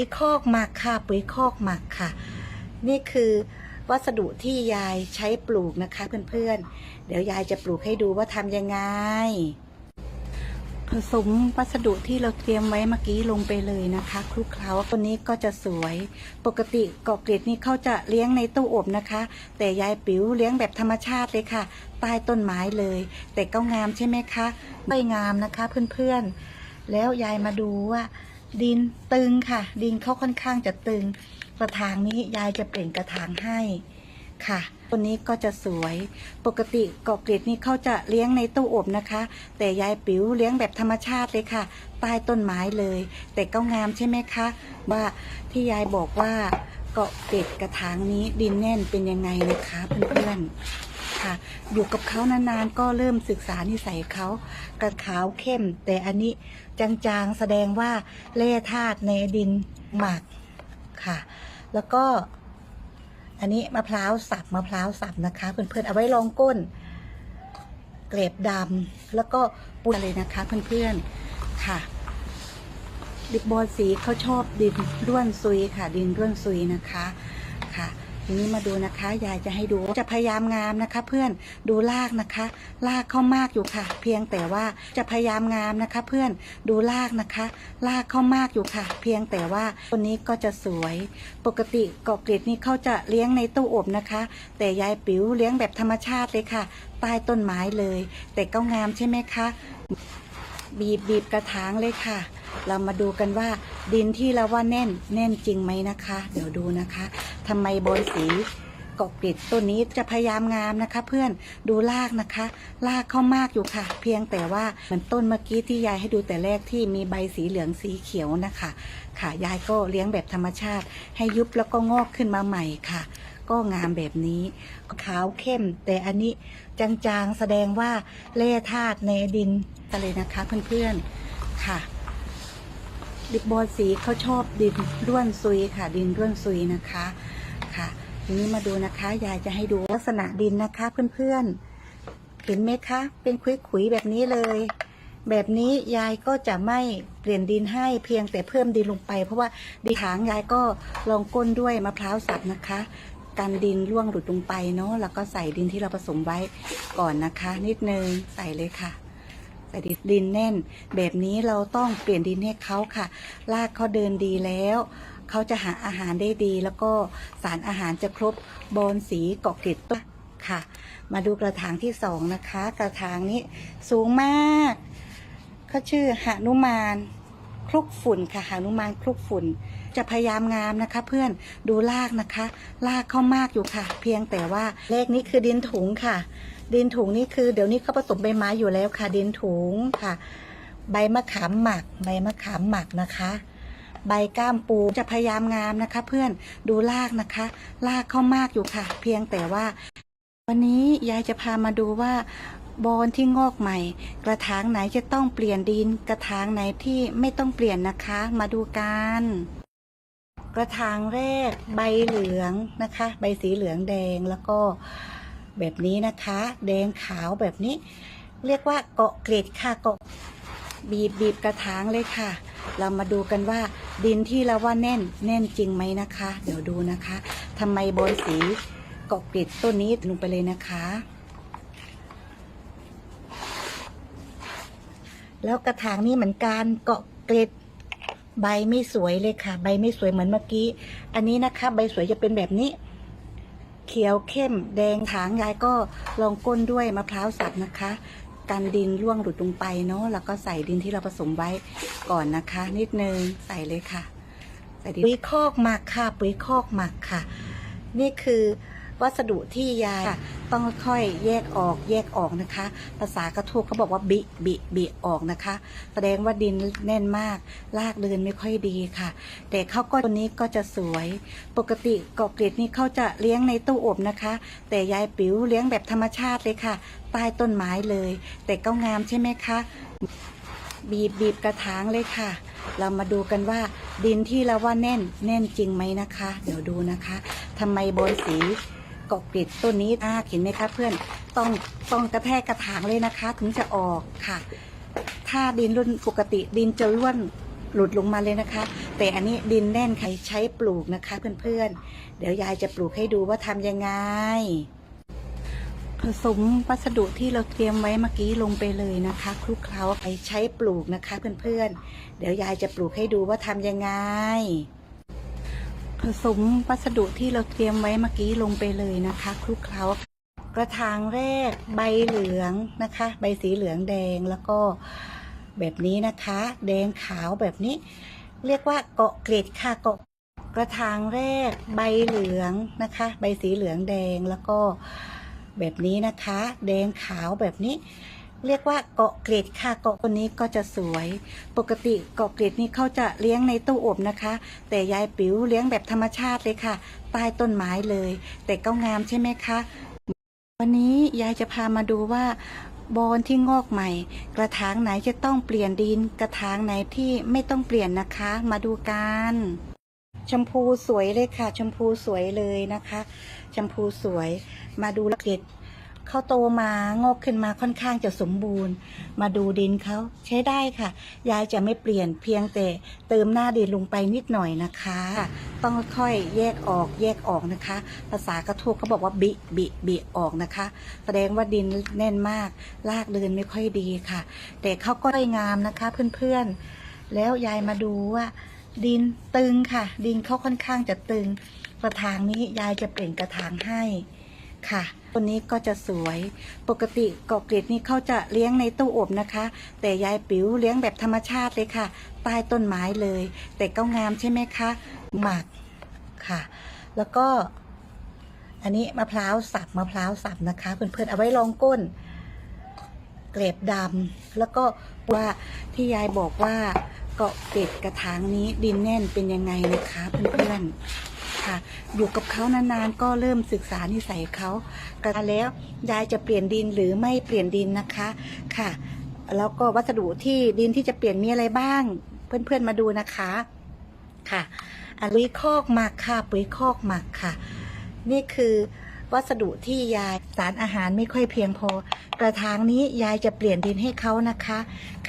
ปุ๋ยคอกหมักค่ะ ปุ๋ยคอกหมักค่ะ นี่คือวัสดุที่ยายใช้ปลูกนะคะเพื่อนๆ เดี๋ยวยายจะปลูกให้ดูว่าทำยังไง ผสมวัสดุที่เราเตรียมไว้เมื่อกี้ลงไปเลยนะคะคลุกเคล้าตัวนี้ก็จะสวย ปกติเกาะเกร็ดนี่เขาจะเลี้ยงในตู้อบนะคะ แต่ยายปิ๋วเลี้ยงแบบธรรมชาติเลยค่ะ ใต้ต้นไม้เลย แต่ก็งามใช่ไหมคะไม่งามนะคะเพื่อนๆ แล้วยายมาดูว่า ดินตึงค่ะ ดินเขาค่อนข้างจะตึง กระถางนี้ยายจะเปลี่ยนกระถางให้ค่ะตัวนี้ก็จะสวยปกติเกาะเกร็ดนี่เขาจะเลี้ยงในตู้อบนะคะ แต่ยายปิ๋วเลี้ยงแบบธรรมชาติเลยค่ะใต้ต้นไม้เลย แต่ก็งามใช่ไหมคะ ว่าที่ยายบอกว่าเกาะเกร็ดกระถางนี้ดินแน่นเป็นยังไงนะคะเพื่อนๆ ค่ะ อยู่กับเขานานๆ ก็เริ่มศึกษานิสัยเขากระขาวเข้ม แต่อันนี้จางๆแสดงว่าแร่ธาตุในดินหมักค่ะ แล้วก็ อันนี้มะพร้าวสับมะพร้าวสับนะคะ เพื่อนๆเอาไว้รองก้น เกล็บดำแล้วก็ปูเลยนะคะเพื่อนๆค่ะดิบบอลสีเขาชอบดินร่วนซุยค่ะ ดินร่วนซุยนะคะค่ะ ทีนี้มาดูนะคะยายจะให้ดูจะพยายามงามนะคะ เพื่อนดูลากนะคะลากเข้ามากอยู่ค่ะ เพียงแต่ว่าจะพยายามงามนะคะ เพื่อนดูลากนะคะลากเข้ามากอยู่ค่ะ เพียงแต่ว่าตัวนี้ก็จะสวยปกติเกาะเกร็ดนี่เขาจะเลี้ยงในตู้อบนะคะ แต่ยายปิ๋วเลี้ยงแบบธรรมชาติเลยค่ะใต้ต้นไม้เลย แต่ก็งามใช่ไหมคะ บีบบีบกระถางเลยค่ะ เรามาดูกันว่าดินที่เราว่าแน่นแน่นจริงไหมนะคะ เดี๋ยวดูนะคะทำไมบอนสีกาะกริดต้นนี้จะพยายามงามนะคะ เพื่อนดูรากนะคะรากเข้ามากอยู่ค่ะ เพียงแต่ว่าเหมือนต้นเมื่อกี้ที่ยายให้ดูแต่แรกที่มีใบสีเหลืองสีเขียวนะคะ ค่ะยายก็เลี้ยงแบบธรรมชาติ ให้ยุบแล้วก็งอกขึ้นมาใหม่ค่ะ ก็งามแบบนี้ขาวเข้ม แต่อันนี้จางๆแสดงว่าแร่ธาตุในดินกันเลยนะคะ เพื่อนๆค่ะ ดิบบอสีเขาชอบดินร่วนซุยค่ะ ดินร่วนซุยนะคะค่ะทีนี้มาดูนะคะยายจะให้ดูลักษณะดินนะคะ เพื่อนๆเห็นไหมคะ เป็นขุยๆแบบนี้เลย แบบนี้ยายก็จะไม่เปลี่ยนดินให้เพียงแต่เพิ่มดินลงไป เพราะว่าดินถางยายก็ลองก้นด้วยมะพร้าวสับนะคะกันดินร่วงหลุดลงไปเนาะแล้วก็ใส่ดินที่เราผสมไว้ก่อนนะคะ นิดนึงใส่เลยค่ะ ใส่ดินแน่น แบบนี้เราต้องเปลี่ยนดินให้เขาค่ะรากเขาเดินดีแล้วเขาจะหาอาหารได้ดี แล้วก็สารอาหารจะครบบอนสีเกาะเกล็ดต้นค่ะ มาดูกระถางที่สองนะคะ กระถางนี้สูงมากเขาชื่อหนุมานคลุกฝุ่นค่ะหานุมานคลุกฝุ่น จะพยายามงามนะคะ เพื่อนดูรากนะคะรากเข้ามากอยู่ค่ะ เพียงแต่ว่าเลขนี้คือดินถุงค่ะ ดินถุงนี่คือเดี๋ยวนี้เขาผสมใบไม้อยู่แล้วค่ะ ดินถุงค่ะ ใบมะขามหมัก ใบมะขามหมักนะคะ ใบก้ามปูจะพยายามงามนะคะ เพื่อนดูรากนะคะรากเข้ามากอยู่ค่ะ เพียงแต่ว่า วันนี้ยายจะพามาดูว่าบอนที่งอกใหม่ กระถางไหนจะต้องเปลี่ยนดิน กระถางไหนที่ไม่ต้องเปลี่ยนนะคะ มาดูกันกระถางแรกใบเหลืองนะคะ ใบสีเหลืองแดงแล้วก็ แบบนี้นะคะ แดงขาวแบบนี้ เรียกว่าเกาะเกล็ดค่ะเกาะบีบบีบกระถางเลยค่ะ เรามาดูกันว่าดินที่เราว่าแน่นแน่นจริงไหมนะคะ เดี๋ยวดูนะคะทำไมบอนสีเกาะเกล็ดต้นนี้ลงไปเลยนะคะ แล้วกระถางนี้เหมือนกันเกาะเกล็ดใบไม่สวยเลยค่ะ ใบไม่สวยเหมือนเมื่อกี้ อันนี้นะคะ ใบสวยจะเป็นแบบนี้ เขียวเข้มแดงถางยายก็ลองก้นด้วยมะพร้าวสับนะคะ กันดินร่วงหลุดลงไปเนาะแล้วก็ใส่ดินที่เราผสมไว้ก่อนนะคะ นิดนึงใส่เลยค่ะ ใส่ดินปุ๋ยคอกหมักค่ะ ปุ๋ยคอกหมักค่ะ นี่คือ วัสดุที่ยายต้องค่อยแยกออกแยกออกนะคะ ภาษากระทูกเขาบอกว่าบิบิบิออกนะคะ แสดงว่าดินแน่นมากลากเดินไม่ค่อยดีค่ะ แต่เขาก็ตัวนี้ก็จะสวย ปกติกาะเกร็ดนี่เขาจะเลี้ยงในตู้อบนะคะ แต่ยายปิ๋วเลี้ยงแบบธรรมชาติเลยค่ะ ใต้ต้นไม้เลย แต่ก็งามใช่ไหมคะบีบบีบกระถางเลยค่ะ เรามาดูกันว่าดินที่เราว่าแน่นแน่นจริงไหมนะคะ เดี๋ยวดูนะคะทำไมบนสี กาะกริดต้นนี้อ่าเห็นไหมคะเพื่อนต้องต้องกระแทกกระถางเลยนะคะ ถึงจะออกค่ะ ถ้าดินรุ่นปกติดินจะร่วนหลุดลงมาเลยนะคะ แต่อันนี้ดินแน่นใครใช้ปลูกนะคะ เพื่อนๆ เดี๋ยวยายจะปลูกให้ดูว่าทำยังไง ผสมวัสดุที่เราเตรียมไว้เมื่อกี้ลงไปเลยนะคะคลุกเคล้าไปใช้ปลูกนะคะ เพื่อนๆ เดี๋ยวยายจะปลูกให้ดูว่าทำยังไง ผสมวัสดุที่เราเตรียมไว้เมื่อกี้ลงไปเลยนะคะคลุกเคล้ากระถางแรกใบเหลืองนะคะ ใบสีเหลืองแดงแล้วก็แบบนี้นะคะ แดงขาวแบบนี้ เรียกว่าเกาะเกล็ดค่ะเกาะกระถางแรกใบเหลืองนะคะ ใบสีเหลืองแดงแล้วก็แบบนี้นะคะ แดงขาวแบบนี้ เรียกว่าเกาะเกล็ดค่ะเกาะตัวนี้ก็จะสวย ปกติเกาะเกล็ดนี่เขาจะเลี้ยงในตู้อบนะคะ แต่ยายปิ๋วเลี้ยงแบบธรรมชาติเลยค่ะ ใต้ต้นไม้เลย แต่ก็งามใช่ไหมคะ วันนี้ยายจะพามาดูว่าบอนที่งอกใหม่ กระถางไหนจะต้องเปลี่ยนดิน กระถางไหนที่ไม่ต้องเปลี่ยนนะคะ มาดูกันชมพูสวยเลยค่ะ ชมพูสวยเลยนะคะ ชมพูสวย มาดูละเกล็ด เขาโตมางอกขึ้นมาค่อนข้างจะสมบูรณ์ มาดูดินเขาใช้ได้ค่ะ ยายจะไม่เปลี่ยนเพียงแต่เติมหน้าดินลงไปนิดหน่อยนะคะ ต้องค่อยแยกออกแยกออกนะคะ ภาษากระทูกเขาบอกว่าบิบิบิออกนะคะ แสดงว่าดินแน่นมากลากเดินไม่ค่อยดีค่ะ แต่เขาก็ได้งามนะคะเพื่อนๆ แล้วยายมาดูว่า ดินตึงค่ะ ดินเขาค่อนข้างจะตึงกระถางนี้ยายจะเปลี่ยนกระถางให้ ค่ะตัวนี้ก็จะสวย ปกติเกาะเกล็ดนี่เขาจะเลี้ยงในตู้อบนะคะ แต่ยายปิ๋วเลี้ยงแบบธรรมชาติเลยค่ะ ใต้ต้นไม้เลย แต่ก็งามใช่ไหมคะหมักค่ะ แล้วก็ อันนี้มะพร้าวสับมะพร้าวสับนะคะเพื่อนๆเอาไว้รองก้น เกล็บดำแล้วก็ว่าที่ยายบอกว่าเกาะเกล็ดกระถางนี้ดินแน่นเป็นยังไงนะคะเพื่อนๆ ค่ะ อยู่กับเขานานๆ ก็เริ่มศึกษานิสัยเขากันแล้วยายจะเปลี่ยนดินหรือไม่เปลี่ยนดินนะคะค่ะ แล้วก็วัสดุที่ดินที่จะเปลี่ยนมีอะไรบ้าง เพื่อนๆมาดูนะคะค่ะอันปุ๋ยคอกหมักค่ะปุ๋ยคอกหมักค่ะ นี่คือวัสดุที่ยายสารอาหารไม่ค่อยเพียงพอ กระถางนี้ยายจะเปลี่ยนดินให้เขานะคะ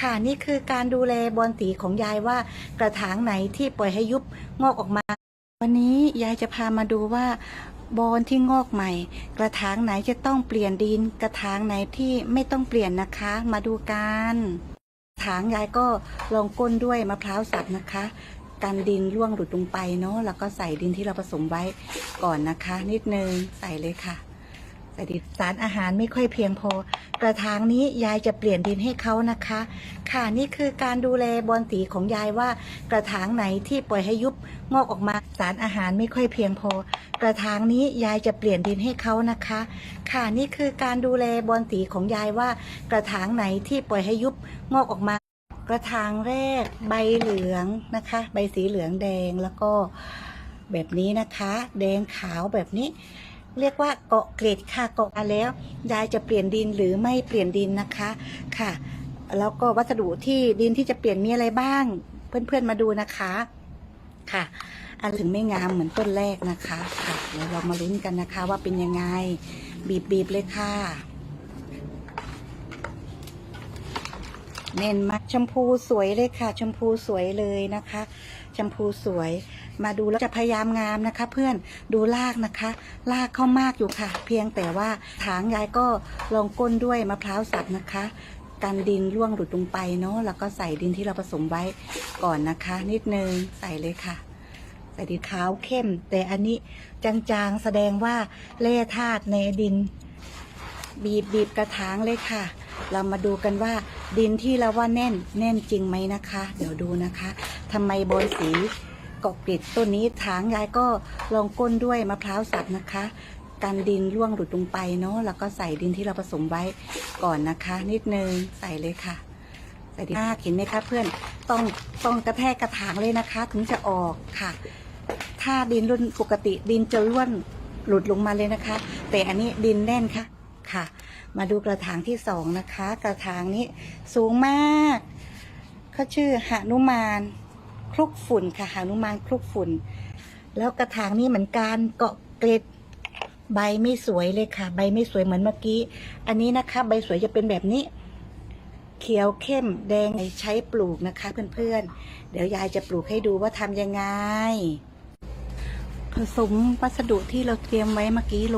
ค่ะนี่คือการดูแลบอนสีของยายว่ากระถางไหนที่ปล่อยให้ยุบงอกออกมา วันนี้ยายจะพามาดูว่าบอนที่งอกใหม่ กระถางไหนจะต้องเปลี่ยนดิน กระถางไหนที่ไม่ต้องเปลี่ยนนะคะ มาดูกันถางยายก็ลองก้นด้วยมะพร้าวสับนะคะกันดินร่วงหลุดลงไปเนาะแล้วก็ใส่ดินที่เราผสมไว้ก่อนนะคะ นิดนึงใส่เลยค่ะ ใส่ดินสารอาหารไม่ค่อยเพียงพอ กระถางนี้ยายจะเปลี่ยนดินให้เขานะคะ ค่ะนี่คือการดูแลบอนสีของยายว่ากระถางไหนที่ปล่อยให้ยุบงอกออกมาสารอาหารไม่ค่อยเพียงพอ กระถางนี้ยายจะเปลี่ยนดินให้เขานะคะ ค่ะนี่คือการดูแลบอนสีของยายว่ากระถางไหนที่ปล่อยให้ยุบงอกออกมากระถางแรกใบเหลืองนะคะ ใบสีเหลืองแดงแล้วก็แบบนี้นะคะ แดงขาวแบบนี้ เรียกว่าเกาะเกล็ดค่ะเกาะมาแล้ว ยายจะเปลี่ยนดินหรือไม่เปลี่ยนดินนะคะค่ะ แล้วก็วัสดุที่ดินที่จะเปลี่ยนมีอะไรบ้าง เพื่อนๆมาดูนะคะค่ะ อันถึงไม่งามเหมือนต้นแรกนะคะค่ะเดี๋ยวเรามาลุ้นกันนะคะว่าเป็นยังไงบีบๆเลยค่ะเน้นมากชมพูสวยเลยค่ะ ชมพูสวยเลยนะคะ ชมพูสวย มาดูแล้วจะพยายามงามนะคะ เพื่อนดูลากนะคะลากเข้ามากอยู่ค่ะ เพียงแต่ว่าถางยายก็ลองก้นด้วยมะพร้าวสับนะคะกันดินร่วงหลุดลงไปเนาะแล้วก็ใส่ดินที่เราผสมไว้ก่อนนะคะ นิดนึงใส่เลยค่ะใส่ดินขาวเข้ม แต่อันนี้จางๆแสดงว่าแร่ธาตุในดิน บีบบีบกระถางเลยค่ะ เรามาดูกันว่าดินที่เราว่าแน่นแน่นจริงไหมนะคะ เดี๋ยวดูนะคะทำไมบนสี เกาะกริดต้นนี้ถางยายก็ลองก้นด้วยมะพร้าวสับนะคะกันดินร่วงหลุดลงไปเนาะแล้วก็ใส่ดินที่เราผสมไว้ก่อนนะคะ นิดนึงใส่เลยค่ะใส่ดินมากเห็นไหมคะเพื่อนต้องต้องกระแทกกระถางเลยนะคะ ถึงจะออกค่ะ ถ้าดินรุ่นปกติดินจะร่วนหลุดลงมาเลยนะคะ แต่อันนี้ดินแน่นค่ะค่ะ มาดูกระถางที่สองนะคะ กระถางนี้สูงมากเขาชื่อหนุมาน คลุกฝุ่นค่ะหนุมานคลุกฝุ่น แล้วกระถางนี้เหมือนการเกาะเกล็ดใบไม่สวยเลยค่ะ ใบไม่สวยเหมือนเมื่อกี้ อันนี้นะคะ ใบสวยจะเป็นแบบนี้ เขียวเข้มแดงใช้ปลูกนะคะเพื่อนๆ เดี๋ยวยายจะปลูกให้ดูว่าทำยังไงผสมวัสดุที่เราเตรียมไว้เมื่อกี้ลง